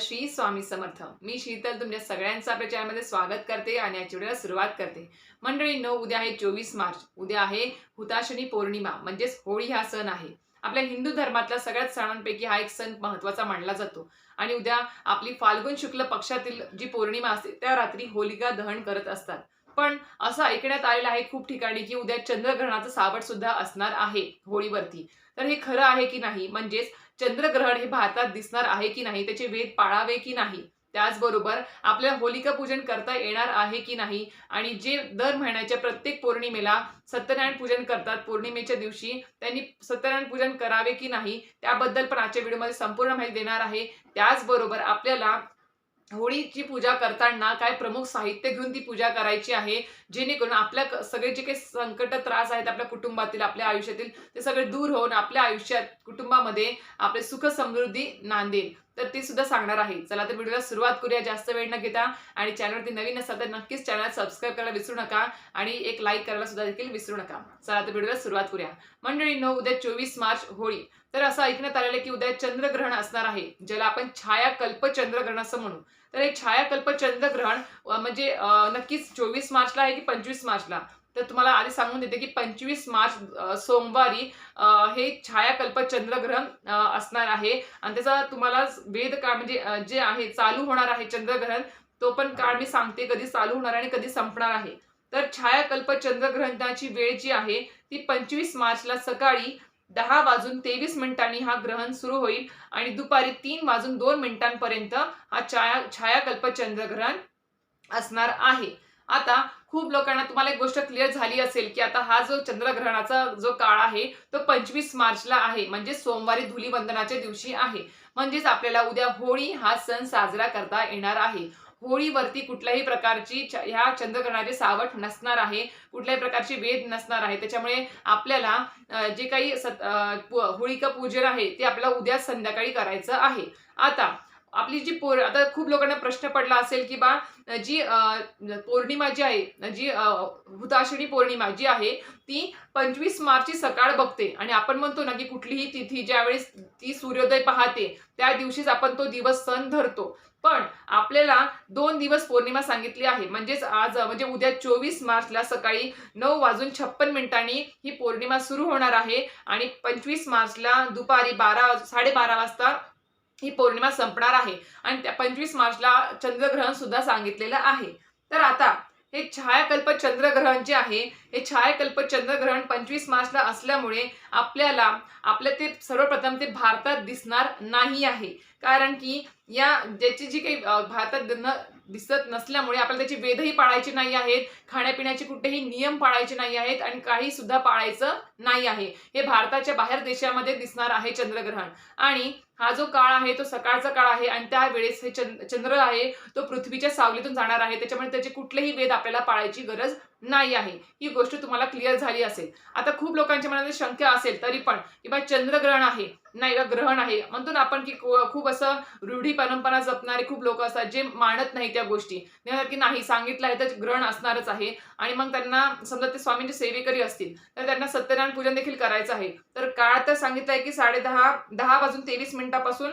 श्री स्वामी समर्थ. मी शीतल तुमच्या सगळ्यांचं आपल्या चॅनलमध्ये स्वागत करते आणि याची व्हिडिओला सुरुवात करते. मंडळी नऊ उद्या आहे चोवीस मार्च. उद्या आहे हुताशनी पौर्णिमा म्हणजेच होळी हा सण आहे. आपल्या हिंदू धर्मातल्या सगळ्याच सणांपैकी हा एक सण महत्त्वाचा मानला जातो. आणि उद्या आपली फाल्गुन शुक्ल पक्षातील जी पौर्णिमा असते त्या रात्री होलिका दहन करत असतात. पण असं ऐकण्यात आलेलं आहे खूप ठिकाणी की उद्या चंद्रग्रहणाचं सावट सुद्धा असणार आहे होळीवरती. तर हे खरं आहे की नाही? म्हणजेच चंद्रग्रहण हे भारतात दिसणार आहे की नाही? त्याचे वेध पाळावे की नाही? त्याचबरोबर आपल्याला होलिका पूजन करता येणार आहे की नाही? आणि जे दर महिन्याच्या प्रत्येक पौर्णिमेला सत्यनारायण पूजन करतात पौर्णिमेच्या दिवशी त्यांनी सत्यनारायण पूजन करावे की नाही? त्याबद्दल पण आजच्या व्हिडिओमध्ये संपूर्ण माहिती देणार आहे. त्याचबरोबर आपल्याला होळीची पूजा करताना काय प्रमुख साहित्य घेऊन ती पूजा करायची आहे? जेणेकरून आपल्या सगळे जे काही संकट त्रास आहेत आपल्या कुटुंबातील आपल्या आयुष्यातील ते सगळे दूर होऊन आपल्या आयुष्यात कुटुंबामध्ये आपले सुख समृद्धी नांदेल. तर ती सुद्धा सांगणार आहे. चला तर व्हिडिओला सुरुवात करूया. जास्त वेळ न घेता आणि चॅनलवरती नवीन असाल तर नक्कीच चॅनल सबस्क्राईब करायला विसरू नका आणि एक लाईक करायला सुद्धा देखील विसरू नका. चला तर व्हिडिओला सुरुवात करूया. मंडळी नऊ उद्या चोवीस मार्च होळी. तर असं ऐकण्यात आलेलं आहे की उद्या चंद्रग्रहण असणार आहे ज्याला आपण छायाकल्प चंद्रग्रहण असं म्हणू. तर हे छायाकल्प चंद्रग्रहण म्हणजे नक्कीच चोवीस मार्चला आहे की पंचवीस मार्चला? तर तुम्हाला आधी सांगून देते की पंचवीस मार्च सोमवारी हे छायाकल्प चंद्रग्रहण असणार आहे. आणि त्याचा तुम्हाला वेद काळ म्हणजे जे आहे चालू होणार आहे चंद्रग्रहण तो पण काळ मी सांगते कधी चालू होणार आणि कधी संपणार आहे. तर छायाकल्प चंद्रग्रहणाची वेळ जी आहे ती पंचवीस मार्चला सकाळी दहा वाजून तेवीस मिनिटांनी हा ग्रहण सुरू होईल आणि दुपारी तीन वाजून दोन मिनिटांपर्यंत हा छाया छायाकल्प चंद्रग्रहण असणार आहे. आता खूप लोकांना तुम्हाला एक गोष्ट क्लिअर झाली असेल की आता हा जो चंद्रग्रहणाचा जो काळ आहे तो पंचवीस मार्चला आहे. म्हणजे सोमवारी धुलीवंदनाच्या दिवशी आहे. म्हणजेच आपल्याला उद्या होळी हा सण साजरा करता येणार आहे. होळीवरती कुठल्याही प्रकारची ह्या चंद्रग्रहणाची सावट नसणार आहे. कुठल्याही प्रकारची वेद नसणार आहे. त्याच्यामुळे आपल्याला जे काही सत अं, पूजन आहे ते आपल्याला उद्या संध्याकाळी करायचं आहे. आता आपली जी पोर आता खूप लोकांना प्रश्न पडला असेल की बा जी पौर्णिमा जी आहे जी अं, पौर्णिमा जी आहे ती पंचवीस मार्चची सकाळ बघते. आणि आपण म्हणतो ना की कुठलीही तिथी ज्यावेळेस ती सूर्योदय पाहते त्या दिवशीच आपण तो दिवस सण धरतो. पण आपल्याला दोन दिवस पौर्णिमा सांगितली आहे. म्हणजेच आज म्हणजे उद्या चोवीस मार्चला सकाळी नऊ वाजून छप्पन मिनिटांनी ही पौर्णिमा सुरू होणार आहे. आणि पंचवीस मार्चला दुपारी बारा साडेबारा वाजता ही पौर्णिमा संपणार आहे. आणि त्या पंचवीस मार्चला चंद्रग्रहण सुद्धा सांगितलेलं आहे. तर आता हे छायाकल्प चंद्रग्रहण जे आहे हे छायाकल्प चंद्रग्रहण पंचवीस मार्चला असल्यामुळे आपल्याला आपल्या ते सर्वप्रथम ते भारतात दिसणार नाही आहे. कारण की या ज्याची जी काही भारतात दिसत नसल्यामुळे आपल्याला त्याची वेधही पाळायची नाही आहेत खाण्यापिण्याचे कुठेही नियम पाळायचे नाही आहेत आणि काही सुद्धा पाळायचं नाही आहे. हे भारताच्या बाहेर देशामध्ये दिसणार आहे चंद्रग्रहण. आणि हा जो काळ आहे तो सकाळचा काळ आहे आणि त्यावेळेस हे चंद्र आहे तो पृथ्वीच्या सावलीतून जाणार आहे. त्याच्यामुळे त्याचे कुठलेही वेद आपल्याला पाळायची गरज नाही आहे. ही गोष्ट तुम्हाला क्लिअर झाली असेल. आता खूप लोकांच्या मनात शंका असेल तरी पण की बा चंद्रग्रहण आहे. नाही का ग्रहण आहे. म्हणतो ना आपण की खूप असं रूढी परंपरा जपणारे खूप लोक असतात जे मानत नाही त्या गोष्टी. की नाही सांगितलं आहे तर ग्रहण असणारच आहे. आणि मग त्यांना समजा ते स्वामींचे सेवेकरी असतील तर त्यांना सत्यनारायण पूजन देखील करायचं आहे. तर काळ तर सांगितलं आहे की साडे दहा दहा वाजून तेवीस मिनिट मिनिटापासून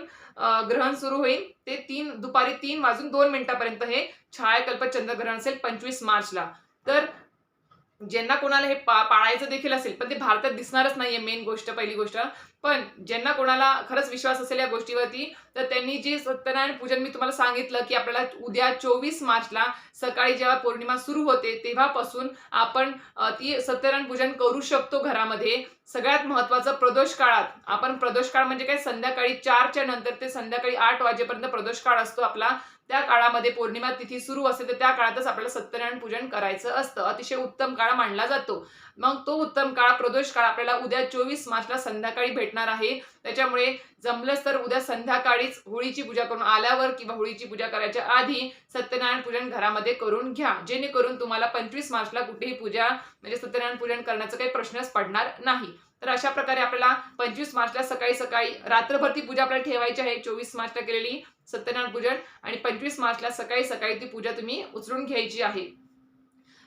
ग्रहण सुरू होईल. ते तीन दुपारी तीन वाजून दोन मिनिटापर्यंत हे छायाकल्प चंद्रग्रहण असेल पंचवीस मार्चला. तर ज्यांना कोणाला हे पा पाळायचं देखील असेल पण ते भारतात दिसणारच नाहीये मेन गोष्ट पहिली गोष्ट. पण ज्यांना कोणाला खरंच विश्वास असेल या गोष्टीवरती तर त्यांनी जे सत्यनारायण पूजन मी तुम्हाला सांगितलं की आपल्याला उद्या चोवीस मार्चला सकाळी जेव्हा पौर्णिमा सुरू होते तेव्हापासून आपण ती सत्यनारायण पूजन करू शकतो घरामध्ये. सगळ्यात महत्वाचं प्रदोष काळात आपण प्रदोष काळ म्हणजे काय? संध्याकाळी चारच्या नंतर ते संध्याकाळी आठ वाजेपर्यंत प्रदोष काळ असतो आपला. त्या काळामध्ये पौर्णिमा तिथी सुरू असते तर त्या काळातच आपल्याला सत्यनारायण पूजन करायचं असतं. अतिशय उत्तम काळ मानला जातो. मग तो उत्तम काळ प्रदोष काळ आपल्याला उद्या चोवीस मार्चला संध्याकाळी भेटणार आहे. त्याच्यामुळे जमलंच तर उद्या संध्याकाळीच होळीची पूजा करून आल्यावर किंवा होळीची पूजा करायच्या आधी सत्यनारायण पूजन घरामध्ये करून घ्या. जेणेकरून तुम्हाला पंचवीस मार्चला कुठेही पूजा म्हणजे सत्यनारायण पूजन करण्याचा काही प्रश्नच पडणार नाही. तर अशा प्रकारे आपल्याला पंचवीस मार्चला सकाळी सकाळी रात्रभर ती पूजा आपल्याला ठेवायची आहे. चोवीस मार्चला केलेली सत्यनारायण पूजन आणि पंचवीस मार्चला सकाळी सकाळी ती पूजा तुम्ही उचलून घ्यायची आहे.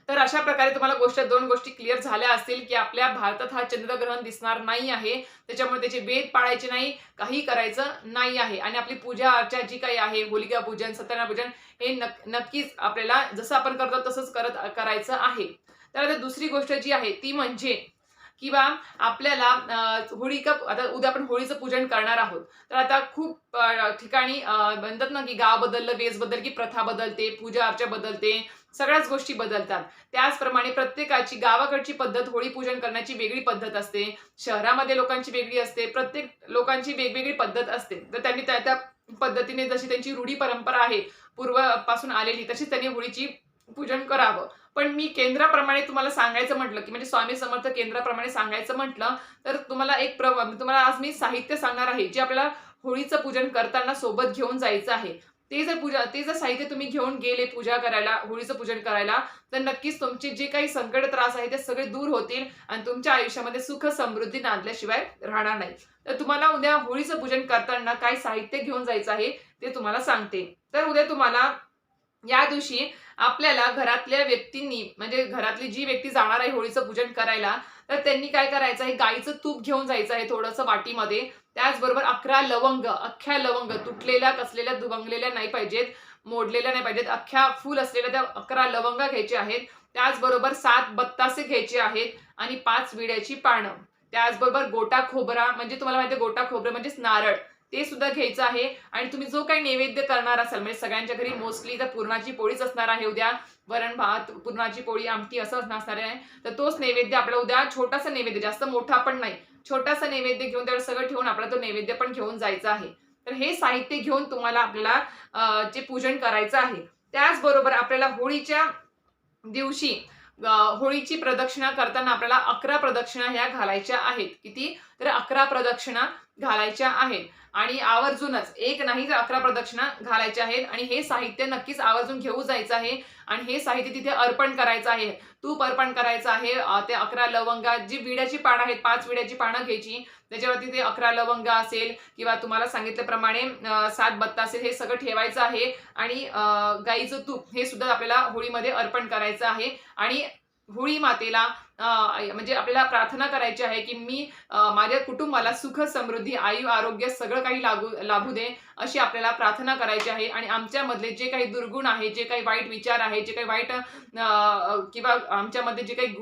तर अशा प्रकारे तुम्हाला गोष्ट दोन गोष्टी क्लिअर झाल्या असतील की आपल्या भारतात हा चंद्रग्रहण दिसणार नाही आहे. त्याच्यामुळे त्याचे वेद पाळायचे नाही काही करायचं नाही आहे. आणि आपली पूजा अर्चा जी काही आहे होलिका पूजन सत्यनारायण पूजन हे नक नक्कीच आपल्याला जसं आपण करतो तसंच करत करायचं आहे. तर आता दुसरी गोष्ट जी आहे ती म्हणजे किंवा आपल्याला होळी का आता उद्या आपण होळीचं पूजन करणार आहोत. तर आता खूप ठिकाणी म्हणतात ना की गाव बदललं वेस बदल की प्रथा बदलते पूजा अर्चा बदलते सगळ्याच गोष्टी बदलतात. त्याचप्रमाणे प्रत्येकाची गावाकडची पद्धत होळी पूजन करण्याची वेगळी पद्धत असते. शहरामध्ये लोकांची वेगळी असते. प्रत्येक लोकांची वेगवेगळी पद्धत असते. तर त्यांनी त्या त्या पद्धतीने जशी त्यांची रूढी परंपरा आहे पूर्वपासून आलेली तशीच त्यांनी होळीची पूजन करावं. पण मी केंद्राप्रमाणे तुम्हाला सांगायचं म्हटलं की म्हणजे स्वामी समर्थ केंद्राप्रमाणे सांगायचं म्हटलं तर तुम्हाला एक प्र तुम्हाला आज मी साहित्य सांगणार आहे जे आपल्याला होळीचं पूजन करताना सोबत घेऊन जायचं आहे. ते जर पूजा ते जर साहित्य तुम्ही घेऊन गेले पूजा करायला होळीचं पूजन करायला तर नक्कीच तुमचे जे काही संकट त्रास आहे ते सगळे दूर होतील आणि तुमच्या आयुष्यामध्ये सुख समृद्धी नांदल्याशिवाय राहणार नाही. तर तुम्हाला उद्या होळीचं पूजन करताना काय साहित्य घेऊन जायचं आहे ते तुम्हाला सांगते. तर उद्या तुम्हाला या दिवशी आपल्याला घरातल्या व्यक्तींनी म्हणजे घरातली जी व्यक्ती जाणार आहे होळीचं पूजन करायला तर त्यांनी काय करायचं आहे? गाईचं तूप घेऊन जायचं आहे थोडंसं वाटीमध्ये. त्याचबरोबर अकरा लवंग अख्ख्या लवंग तुटलेल्या कसलेल्या दुभंगलेल्या नाही पाहिजेत मोडलेल्या नाही पाहिजेत. अख्ख्या फुल असलेल्या त्या अकरा लवंग घ्यायचे आहेत. त्याचबरोबर सात बत्तासे घ्यायचे आहेत आणि पाच विड्याची पानं. त्याचबरोबर गोटा खोबरा म्हणजे तुम्हाला माहिती गोटा खोबरं म्हणजेच नारळ. ते सुद्धा घ्यायचं आहे. आणि तुम्ही जो काही नैवेद्य करणार असाल म्हणजे सगळ्यांच्या घरी मोस्टली तर पुरणाची पोळीच असणार आहे उद्या. वरण भात पुरणाची पोळी आमटी असं नसणार आहे. तर तोच नैवेद्य आपला उद्या छोटासा नैवेद्य जास्त मोठा पण नाही. छोटासा नैवेद्य घेऊन त्यावर सगळं ठेवून आपला तो नैवेद्य पण घेऊन जायचा आहे. तर हे साहित्य घेऊन तुम्हाला आपल्याला जे पूजन करायचं आहे त्याचबरोबर आपल्याला होळीच्या दिवशी होळीची प्रदक्षिणा करताना आपल्याला अकरा प्रदक्षिणा ह्या घालायच्या आहेत. किती? तर अकरा प्रदक्षिणा घालायच्या आहेत. आणि आवर्जूनच एक नाही तर अकरा प्रदक्षिणा घालायच्या आहेत. आणि हे साहित्य नक्कीच आवर्जून घेऊ जायचं आहे. आणि हे साहित्य तिथे अर्पण करायचं आहे. तूप अर्पण करायचं आहे. ते अकरा लवंगा जी विड्याची पानं आहेत पाच विड्याची पानं घ्यायची. त्याच्यावरती ते अकरा लवंगा असेल किंवा तुम्हाला सांगितल्याप्रमाणे सात बत्ता असेल हे सगळं ठेवायचं आहे. आणि गाईचं तूप हे सुद्धा आपल्याला होळीमध्ये अर्पण करायचं आहे. आणि होळी मातेला म्हणजे आपल्याला प्रार्थना करायची आहे की मी माझ्या कुटुंबाला सुख समृद्धी आयु आरोग्य सगळं काही लागू लाभू दे अशी आपल्याला प्रार्थना करायची आहे. आणि आमच्यामधले जे काही दुर्गुण आहे जे काही वाईट विचार आहे जे काही वाईट अं, किंवा आमच्यामध्ये जे काही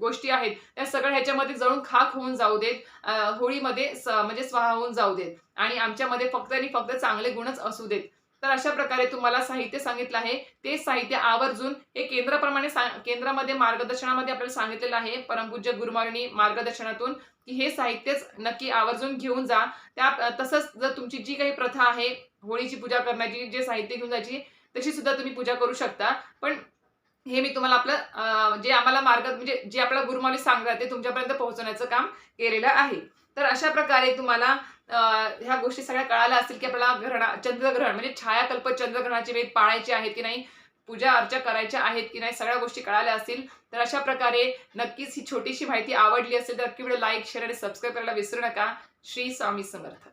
गोष्टी आहेत त्या सगळ्या ह्याच्यामध्ये जळून खाक होऊन जाऊ देत होळीमध्ये म्हणजे स्वाहा होऊन जाऊ देत. आणि आमच्यामध्ये फक्त आणि फक्त चांगले गुणच असू देत. तर अशा प्रकारे तुम्हाला साहित्य सांगितलं आहे. ते साहित्य आवर्जून हे केंद्राप्रमाणे केंद्रामध्ये मार्गदर्शनामध्ये आपल्याला सांगितलेलं आहे. परमपूज्य गुरुमारिणी मार्गदर्शनातून की हे साहित्यच नक्की आवर्जून घेऊन जा. त्या तसंच जर तुमची जी काही प्रथा आहे होळीची पूजा करण्याची जे साहित्य घेऊन जायची तशी सुद्धा तुम्ही पूजा करू शकता. पण हे मी तुम्हाला आपलं जे आम्हाला मार्ग म्हणजे जे आपला गुरुमाली सांगतात ते तुमच्यापर्यंत पोहोचवण्याचं काम केलेलं आहे. तर अशा प्रकारे तुम्हाला ह्या गोष्टी सगळ्या कळाल्या असतील की आपल्याला ग्रहणा चंद्रग्रहण म्हणजे छायाकल्प चंद्रग्रहणाचे वेद पाळायचे आहेत की नाही पूजा अर्चा करायच्या आहेत की नाही सगळ्या गोष्टी कळाल्या असतील. तर अशा प्रकारे नक्कीच ही छोटीशी माहिती आवडली असेल तर नक्की व्हिडिओ लाईक शेअर आणि सबस्क्राईब करायला विसरू नका. श्री स्वामी समर्थ.